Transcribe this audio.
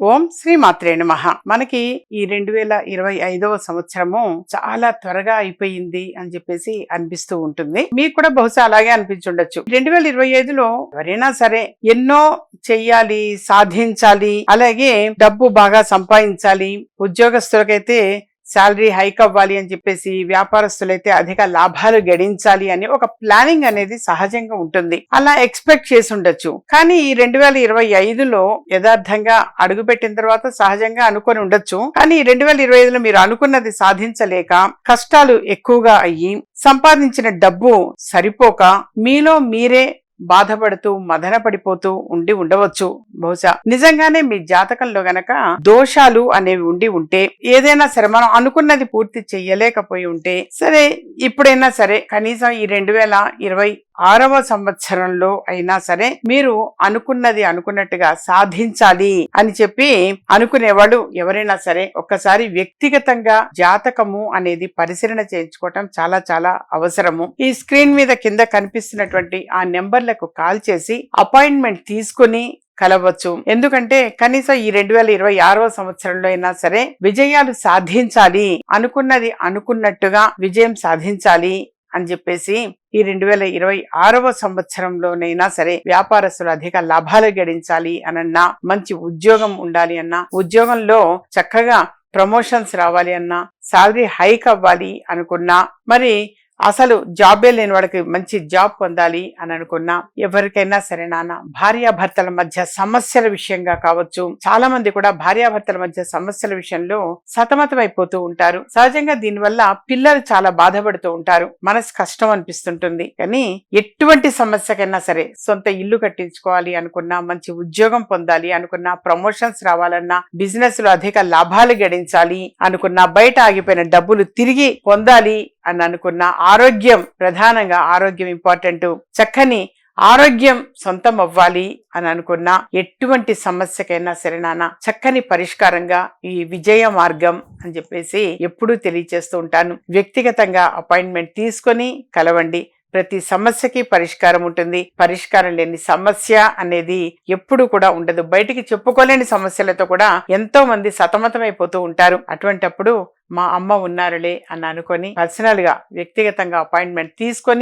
ఓం శ్రీ మాత్రే నమః. మనకి ఈ రెండు వేల ఇరవై ఐదవ సంవత్సరము చాలా త్వరగా అయిపోయింది అని చెప్పేసి అనిపిస్తూ ఉంటుంది. మీకు కూడా బహుశా అలాగే అనిపించుండొచ్చు. రెండు వేల ఇరవై ఐదులో ఎవరైనా సరే ఎన్నో చెయ్యాలి సాధించాలి అలాగే డబ్బు బాగా సంపాదించాలి ఉద్యోగస్తులకైతే శాలరీ హైక్ అవ్వాలి అని చెప్పేసి వ్యాపారస్తులైతే అధిక లాభాలు గడించాలి అని ఒక ప్లానింగ్ అనేది సహజంగా ఉంటుంది. అలా ఎక్స్పెక్ట్ చేసి ఉండొచ్చు. కానీ ఈ రెండు వేల ఇరవై ఐదులో యథార్థంగా అడుగుపెట్టిన తర్వాత సహజంగా అనుకొని ఉండొచ్చు. కానీ రెండు వేల ఇరవై ఐదులో మీరు అనుకున్నది సాధించలేక కష్టాలు ఎక్కువగా అయ్యి సంపాదించిన డబ్బు సరిపోక మీలో మీరే బాధపడుతూ మదన పడిపోతూ ఉండి ఉండవచ్చు. బహుశా నిజంగానే మీ జాతకంలో గనక దోషాలు అనేవి ఉండి ఉంటే ఏదైనా సరే మనం అనుకున్నది పూర్తి చెయ్యలేకపోయి ఉంటే సరే ఇప్పుడైనా సరే కనీసం ఈ రెండు వేల ఇరవై ఆరవ సంవత్సరంలో అయినా సరే మీరు అనుకున్నది అనుకున్నట్టుగా సాధించాలి అని చెప్పి అనుకునేవాళ్ళు ఎవరైనా సరే ఒక్కసారి వ్యక్తిగతంగా జాతకము అనేది పరిశీలన చేయించుకోవటం చాలా చాలా అవసరము. ఈ స్క్రీన్ మీద కింద కనిపిస్తున్నటువంటి ఆ నెంబర్లకు కాల్ చేసి అపాయింట్మెంట్ తీసుకుని కలవచ్చు. ఎందుకంటే కనీసం ఈ రెండు వేల ఇరవై ఆరవ సంవత్సరంలో అయినా సరే విజయాలు సాధించాలి అనుకున్నది అనుకున్నట్టుగా విజయం సాధించాలి అని చెప్పేసి ఈ రెండు వేల ఇరవై ఆరవ సంవత్సరంలోనైనా సరే వ్యాపారస్తులు అధిక లాభాలు గడించాలి అనన్నా మంచి ఉద్యోగం ఉండాలి అన్నా ఉద్యోగంలో చక్కగా ప్రమోషన్స్ రావాలి అన్నా శాలరీ హైక్ అవ్వాలి అనుకున్నా మరి అసలు జాబే లేని వాడికి మంచి జాబ్ పొందాలి అని అనుకున్నా ఎవరికైనా సరే నాన్న భార్యాభర్తల మధ్య సమస్యల విషయంగా కావచ్చు. చాలా మంది కూడా భార్యాభర్తల మధ్య సమస్యల విషయంలో సతమతమైపోతూ ఉంటారు. సహజంగా దీనివల్ల పిల్లలు చాలా బాధపడుతూ ఉంటారు. మనసు కష్టం అనిపిస్తుంటుంది. కానీ ఎటువంటి సమస్యకైనా సరే సొంత ఇల్లు కట్టించుకోవాలి అనుకున్నా మంచి ఉద్యోగం పొందాలి అనుకున్నా ప్రమోషన్స్ రావాలన్నా బిజినెస్లో అధిక లాభాలు గడించాలి అనుకున్నా బయట ఆగిపోయిన డబ్బులు తిరిగి పొందాలి అని అనుకున్న ఆరోగ్యం ప్రధానంగా ఆరోగ్యం ఇంపార్టెంట్ చక్కని ఆరోగ్యం సొంతం అవ్వాలి అని అనుకున్న ఎటువంటి సమస్యకైనా సరే నాన్న చక్కని పరిష్కారంగా ఈ విజయ మార్గం అని చెప్పేసి ఎప్పుడూ తెలియచేస్తూ ఉంటాను. వ్యక్తిగతంగా అపాయింట్మెంట్ తీసుకొని కలవండి. ప్రతి సమస్యకి పరిష్కారం ఉంటుంది. పరిష్కారం లేని సమస్య అనేది ఎప్పుడు కూడా ఉండదు. బయటికి చెప్పుకోలేని సమస్యలతో కూడా ఎంతో మంది సతమతమైపోతూ ఉంటారు. అటువంటప్పుడు మా అమ్మ ఉన్నారులే అని అనుకొని పర్సనల్గా వ్యక్తిగతంగా అపాయింట్మెంట్ తీసుకొని